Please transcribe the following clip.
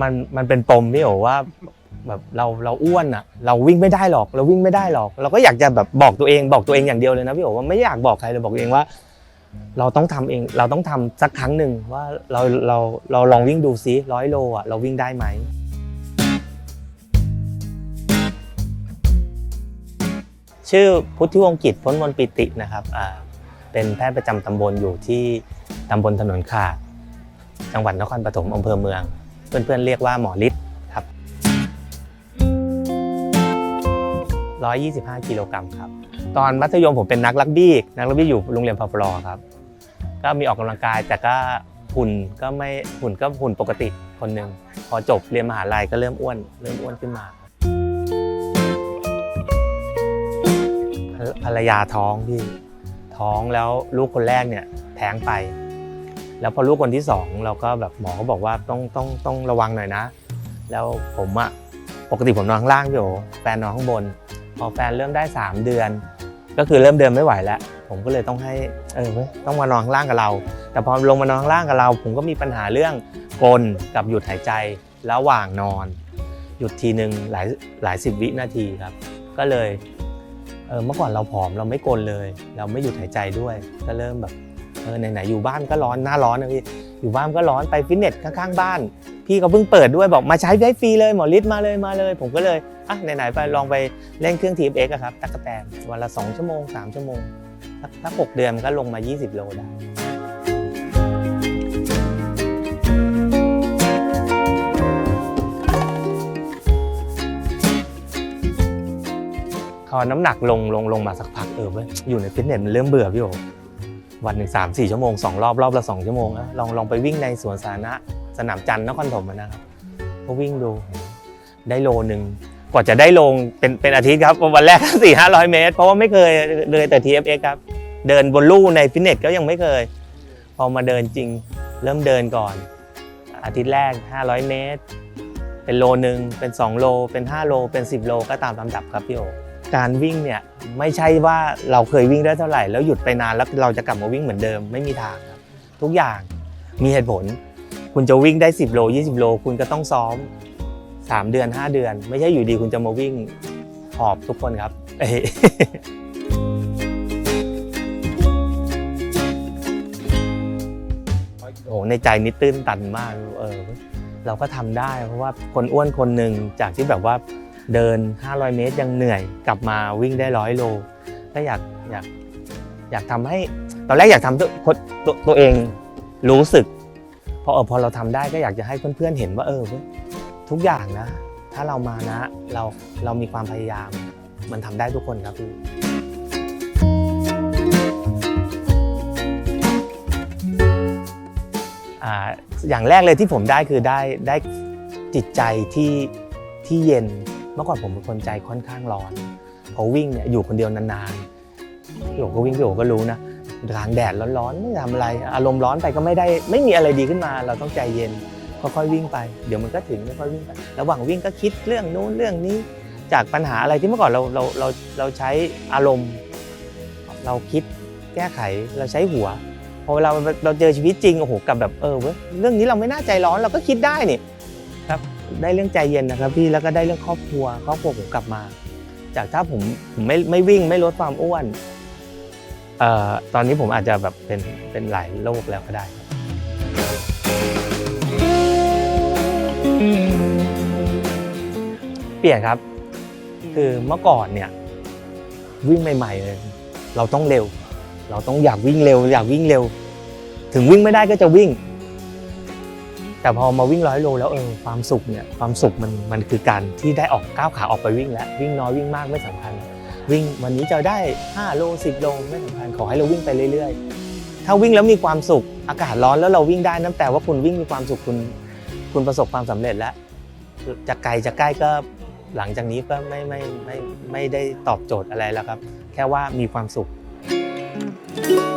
มันมันเป็นปมพี่โอว่าแบบเราเราอ้วนอะ เราวิ่งไม่ได้หรอก เราวิ่งไม่ได้หรอก เราก็อยากจะแบบบอกตัวเองบอกตัวเองอย่างเดียวเลยนะพี่โอว่าไม่อยากบอกใครเลยบอกตัวเองว่า เราต้องทำเองเราต้องทำสักครั้งหนึ่งว่าเราเราเราลองวิ่งดูซิร้อยโลอะเราวิ่งได้ไหมชื่อพุทธิวงศ์กิจพ้นมนปิตินะครับเป็นแพทย์ประจำตำบลอยู่ที่ตำบลถนนขาด จังหวัดนครปฐมอำเภอเมือง เพื่อนๆเรียกว่าหมอฤทธิ์ครับ 125 กิโลกรัมครับ ตอนมัธยมผมเป็นนักรักบี้ นักรักบี้อยู่โรงเรียนพปลครับ ก็มีออกกำลังกายแต่ก็หุ่นก็ไม่หุ่นก็หุ่นปกติคนหนึ่งพอจบเรียนมหาลัยก็เริ่มอ้วน เริ่มอ้วนขึ้นมา ภรรยาท้องพี่ท้องแล้วลูกคนแรกเนี่ยแท้งไป แล้วพอลูกคนที่สองเราก็แบบหมอเขาบอกว่าต้องต้องต้องระวังหน่อยนะ แล้วผมอะปกติผมนอนข้างล่างพี่โอแฟนนอนข้างบน พอแฟนเริ่มได้ 3 เดือน ก็คือเริ่มเดินไม่ไหวแล้ว ผมก็เลยต้องให้เออเว้ยต้องมานอนข้างล่างกับเรา แต่พอลงมานอนข้างล่างกับเรา ผมก็มีปัญหาเรื่องกลนกับหยุดหายใจระหว่างนอน หยุดทีหนึ่งหลายหลายสิบวินาทีครับ ก็เลยเออเมื่อก่อนเราผอมเราไม่กลนเลย เราไม่หยุดหายใจด้วย ก็เริ่มแบบ เออไหนๆอยู่บ้านก็ร้อนหน้าร้อนนะพี่อยู่บ้านก็ร้อนไปฟิตเนสข้างๆบ้าน พี่ก็เพิ่งเปิดด้วยบอกมาใช้ได้ฟรีเลยหมอฤทธิ์มาเลยมาเลย ผมก็เลยอะไหนๆไปลองไปเล่นเครื่อง TFX อะครับตักกะแตนวันละ 2 ชั่วโมง 3 ชั่วโมงสักสักหกเดือนมันก็ลงมา 20 โลได้พอน้ำหนักลงลงลงมาสักพักเออเว้ยอยู่ในฟิตเนสมันเริ่มเบื่อพี่โอ วันหนึ่งสามสี่ชั่วโมงสองรอบรอบละสองชั่วโมงนะลองลองไปวิ่งในสวนสาธารณะสนามจันทร์นครปฐมนะครับก็วิ่งดูได้โลหนึ่งกว่าจะได้ลงเป็นเป็นอาทิตย์ครับวันแรกสี่ห้าร้อยเมตร เพราะว่าไม่เคยเลยแต่ TFX ครับ เดินบนลู่ในฟิตเนสก็ยังไม่เคย พอมาเดินจริงเริ่มเดินก่อน อาทิตย์แรก 500 เมตร เป็นโลหนึ่งเป็น 2 โลเป็น 5 โลเป็น 10 โลก็ตามลำดับครับพี่โอ การวิ่งเนี่ยไม่ใช่ว่าเราเคยวิ่งได้เท่าไหร่ แล้วหยุดไปนานแล้วเราจะกลับมาวิ่งเหมือนเดิมไม่มีทางครับ ทุกอย่างมีเหตุผล คุณจะวิ่งได้ 10 โล 20 โล คุณก็ต้องซ้อม 3 เดือน 5 เดือน ไม่ใช่อยู่ดีคุณจะมาวิ่งหอบทุกคนครับโอ้โหในใจนี่ตื้นตันมากเออเราก็ทำได้เพราะว่าคนอ้วนคนหนึ่งจากที่แบบว่า เดิน 500 เมตรยังเหนื่อยกลับมาวิ่งได้ร้อยโลก็อยากอยากอยากทำให้ตอนแรกอยากทำตัวตัวตัวเองรู้สึกพอเออพอเราทำได้ก็อยากจะให้เพื่อนๆเห็นว่าเออทุกอย่างนะ ถ้าเรามานะเราเรามีความพยายาม มันทำได้ทุกคนครับพี่อ่าอย่างแรกเลยที่ผมได้คือได้ได้จิตใจที่ที่เย็น เมื่อก่อนผมเป็นคนใจค่อนข้างร้อนพอวิ่งเนี่ยอยู่คนเดียวนานๆพี่โอก็วิ่งพี่โอก็รู้นะกลางแดดร้อนๆไม่ทำอะไร อารมณ์ร้อนไปก็ไม่ได้ไม่มีอะไรดีขึ้นมา เราต้องใจเย็นค่อยๆวิ่งไปเดี๋ยวมันก็ถึงค่อยๆวิ่งไประหว่างวิ่งก็คิดเรื่องนู้นเรื่องนี้ จากปัญหาอะไรที่เมื่อก่อนเราเราเราเราใช้อารมณ์ เราคิดแก้ไขเราใช้หัวพอเวลาเราเจอชีวิตจริงโอ้โหกับแบบเออเว้ยเรื่องนี้เราไม่น่าใจร้อนเราก็คิดได้นี่ ได้เรื่องใจเย็นนะครับพี่แล้วก็ได้เรื่องครอบครัวครอบครัวผมกลับมา จากถ้าผมผมไม่ไม่วิ่งไม่ลดความอ้วนเอ่อตอนนี้ผมอาจจะแบบเป็นเป็นหลายโรคแล้วก็ได้ครับเปลี่ยนครับ คือเมื่อก่อนเนี่ยวิ่งใหม่ๆเลยเราต้องเร็ว เราต้องอยากวิ่งเร็ว อยากวิ่งเร็ว ถึงวิ่งไม่ได้ก็จะวิ่ง แต่พอมาวิ่งร้อยโลแล้วเออความสุขเนี่ยความสุขมันมันคือการที่ได้ออกก้าวขาออกไปวิ่งแล้ววิ่งน้อยวิ่งมากไม่สำคัญ วิ่งวันนี้จะได้ 5 โล 10 โลไม่สำคัญขอให้เราวิ่งไปเรื่อยๆ ถ้าวิ่งแล้วมีความสุขอากาศร้อนแล้วเราวิ่งได้นั่นแปลว่าคุณวิ่งมีความสุขคุณ คุณประสบความสำเร็จแล้วจะไกลจะใกล้ก็หลังจากนี้ก็ไม่ไม่ไม่ไม่ได้ตอบโจทย์อะไรแล้วครับ แค่ว่ามีความสุข Thank